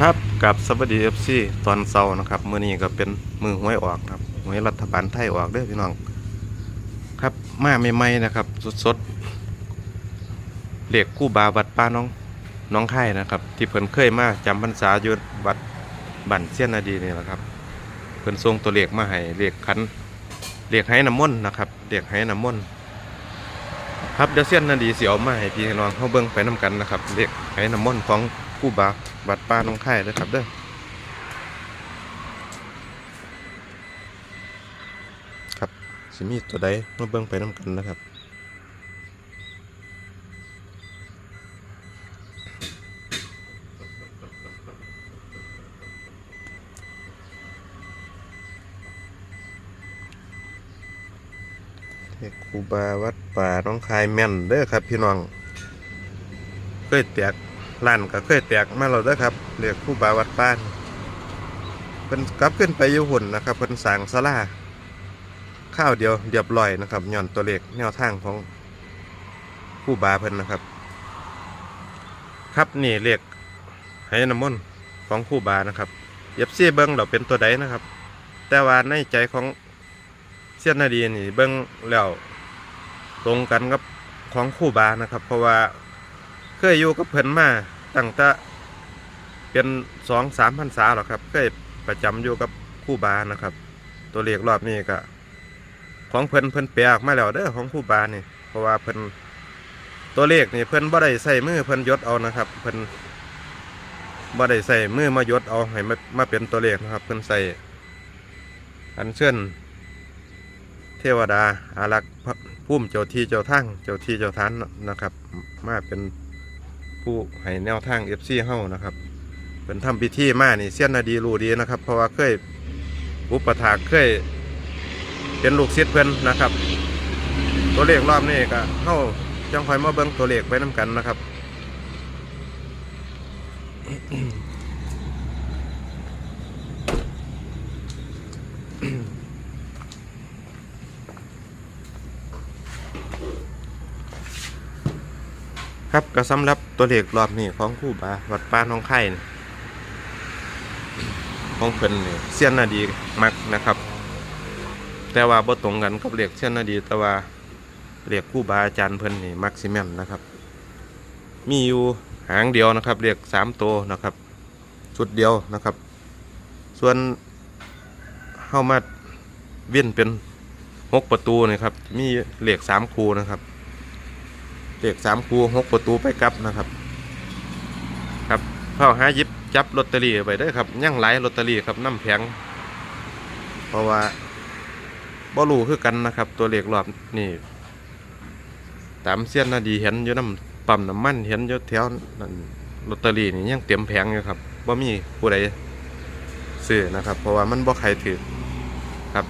ครับกับสวัสดีเอฟซีตอนเช้านะครับมือนี้ก็เป็นมือหวยออกครับหวยรัฐบาลไทยออกเด้อพี่น้อง ครับมาใหม่ๆนะครับสดๆเรียกกู้บาวัดป้าน้องน้องไข่นะครับ ที่เพิ่นเคยมาจำพรรษาอยู่วัดบั่นเสี้ยนนาดีนี่แหละครับเพิ่นส่งตัวเลขมาให้เลขขันเลขให้น้ำมนต์นะครับเลขให้น้ำมนต์ครับเดี๋ยวเสี้ยนนาดีเสิเอามาให้พี่น้องเข้าเบิ่งไปนํกันนะครับเลขให้น้ำมนต์ของกู้บา วัดป้าน้องไข่เด้ครับเด้อครับสิมีตัวใดมาเบิ่งไปนํกันนะครับครูบาวัดป่าน้องคายแม่นเด้อครับพี่น้องเคยแตก ล้านก็เคยแตกมาแล้วเด้อครับเรียกครูบาวัดป้านเพิ่นกลับขึ้นไปอยู่หุ่นนะครับเพิ่นสร้างศาลาข้าวเดียวเรียบร้อยนะครับย้อนตัวเลขแนวทางของครูบาเพิ่นนะครับ ครับนี่เลขให้น้ำมนของครูบานะครับเย็บซี่เบิ้งเราเป็นตัวใดนะครับ แต่ว่าในใจของเสี้ยนนาดีนี่เบิ้งแล้วตรงกันกับของคู่บานะครับ เพราะว่าเคยอยู่กับเพิ่นมา ตั้งแต่เป็นสองสามพันษาหรอกครับเคยประจำอยู่กับคู่บานะครับ ตัวเลขรอบนี้ก็ของเพิ่นเพิ่นแปลออกมาแล้วเด้อของคู่บานี่เพราะว่าเพิ่นตัวเลขนี่เพิ่นบ่ได้ใส่มือเพิ่นยดเอานะครับ เพิ่นบ่ได้ใส่มือมายดเอาให้มามาเป็นตัวเลขนะครับ เพิ่นใส่อันเชิญเทวดาอารักษ์พุ่มเจ้าที่เจ้าทางเจ้าที่เจ้าทานนะครับ มาเป็น ผู้ให้แนวทางเอฟซีเฮานะครับเป็นทำพิธีมานี่เสี้ยนนาดีรู้ดีนะครับ เพราะว่าเคยอุปถากเคย เป็นลูกศิษย์เพิ่นนะครับ ตัวเลขรอบนี้ก็เฮาจังคอยมาเบิ่งตัวเลขไปน้กันนะครับ ครับก็สำหรับตัวเลขรอบนี้ของคู่บาวัดป้าน้องไข่ของเพิ่นนี่เสี้ยนนาดีมักนะครับ แต่ว่าบ่ตรงกันกับเลขเสี้ยนนาดี แต่ว่าเลขคู่บาอาจารย์เพิ่นนี่มักซิแมนนะครับ มีอยู่หางเดียวนะครับเลขสามตัวนะครับชุดเดียวนะครับ ส่วนเข้ามาเวียนเป็นหกประตูนี่ครับ มีเลขสามคูนะครับ เลขสามคูหกประตูไปกลับนะครับ ครับเข้าหายิบจับลอตเตอรี่ไปได้ครับย่างหลลอตเตอรี่ครับน้ำแพงเพราะว่าบ่รู้คือกันนะครับ ตัวเลขรอบนี่ตามเสี้ยนนาดีเห็นอยู่น้ำปั๊มน้ำมันเห็นอยู่แถวนั่นลอตเตอรี่นี่ยังเต็มแผงอยู่ครับบ่มีผู้ใดซื้อนะครับ เพราะว่ามันบ่ใครถือครับ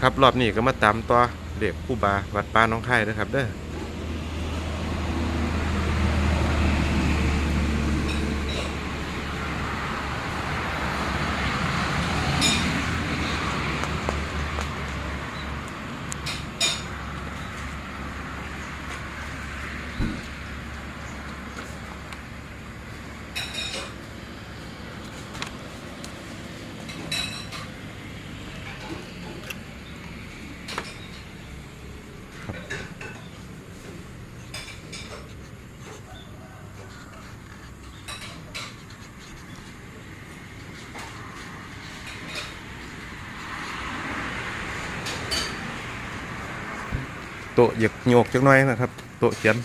ครับรอบนี้ก็มาตามต่อเด็กผู้บาวัดป้าน้องไข่นะครับเด้อ ต๊ะหยิกโยกจักหน้อยนะครับโต๊ะเขียน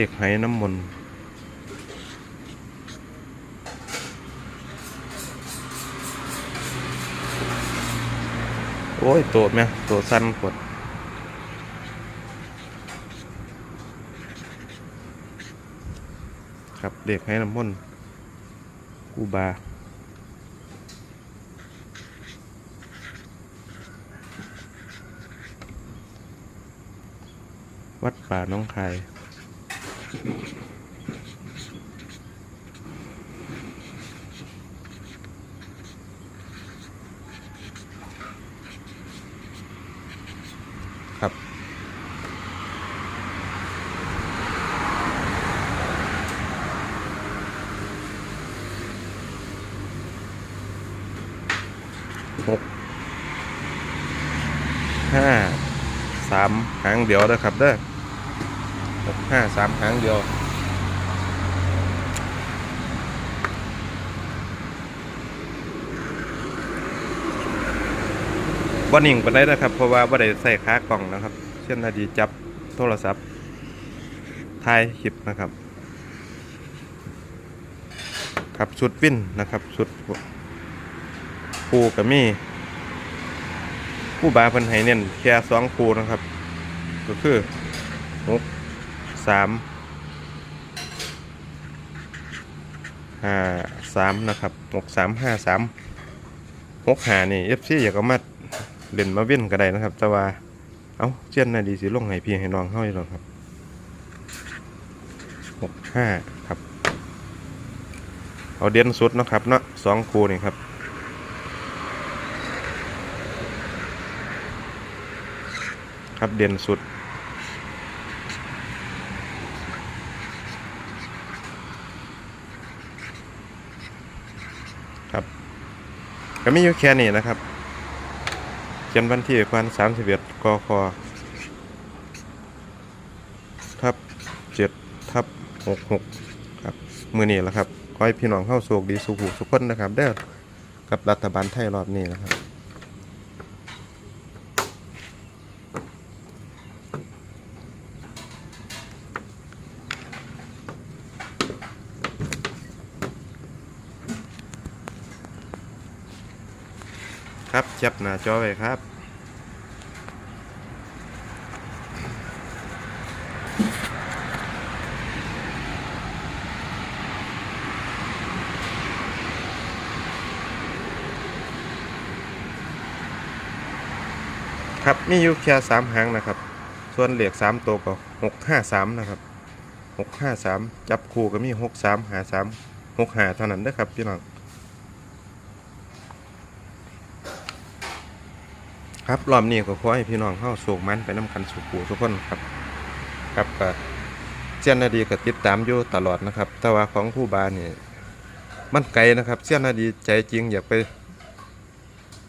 เลขไหน้ำมนต์โอ้ย โต๊ะแม่โต๊ะสั้นกดครับเด็กให้น้ำมนต์กูบา วัดป่าน้องคาย ครับ หก ห้า สามหางเดียวนะครับเด้อ ห้าสามหางเดียวบ่นิ่งปานใดนะครับ เพราะว่าบ่ได้ใส่ขากล่องนะครับ เช่นนาดีจับโทรศัพท์ถ่ายคลิปนะครับครับชุดวินนะครับชุดปูกับมีผู้บาเพิ่นให้เน้นแค่สองคูนะครับ ก็คือหก สามห้าสามนะครับหกสามห้าสามหกหานี่เอฟซีอยากเอามาเล่นมาเว้นก็ได้นะครับ แต่ว่า เอาเช่นนาดีสิลงให้พี่ให้น้องเฮาอยู่หรอกครับหกห้าครับ เอาเด่นสุดนะครับเนาะสองคูนี่ครับครับเด่นสุด ครับ ก็มีอยู่แค่นี้นะครับ เขียนวันที่วันสามสิบเอ็ดกคทับเจ็ดทับหกหกครับ มือนี้แหละครับขอให้พี่น้องเข้าโศกดีสุขุสุขคนนะครับเด้อกับรัฐบาลไทยรอบนี้นะครับ ครับจับหน้าจอไว้ครับครับมีอยู่แค่สามหางนะครับ ส่วนเหลียกสามตัวก็หกห้าสามนะครับหกห้าสามจับคู่ก็มีหกสามหาสามหกหาเท่านั้นเด้อครับพี่น้อง ครับรอบนี้ก็ขอให้พี่น้องเข้าโศกมันไปน้ำกันสุขูทุกคนครับ ครับก็เสี้ยนนาดีก็ติดตามอยู่ตลอดนะครับ แต่ว่าของผู้บานี่มันไกลนะครับเสี้ยนนาดีใจจริงอยากไป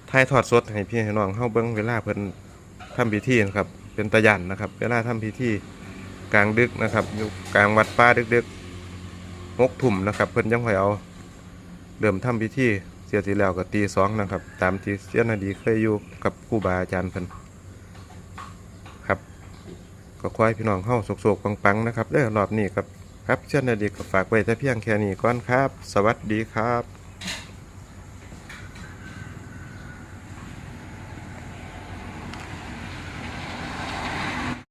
ถ่ายทอดสดให้พี่ให้น้องเข้าเบิ้งเวลาเพิ่นทำพิธีนะครับ เป็นตะยันนะครับ เวลาทำพิธีกลางดึกนะครับอยู่กลางวัดป่าดึกๆหกทุ่มนะครับ เพิ่นยังคอยเอาเริ่มทำพิธี เสียทีแล้วก็ตีสองนะครับ ตามที่เสียนาดีเคยอยู่กับครูบาอาจารย์เพิ่นครับก็ควายพี่น้องเข้าโศกๆปังๆนะครับเด้อรอบนี้ครับครับเสียนาดีก็ฝากไว้แต่เพียงแค่นี้ก่อนครับ สวัสดีครับ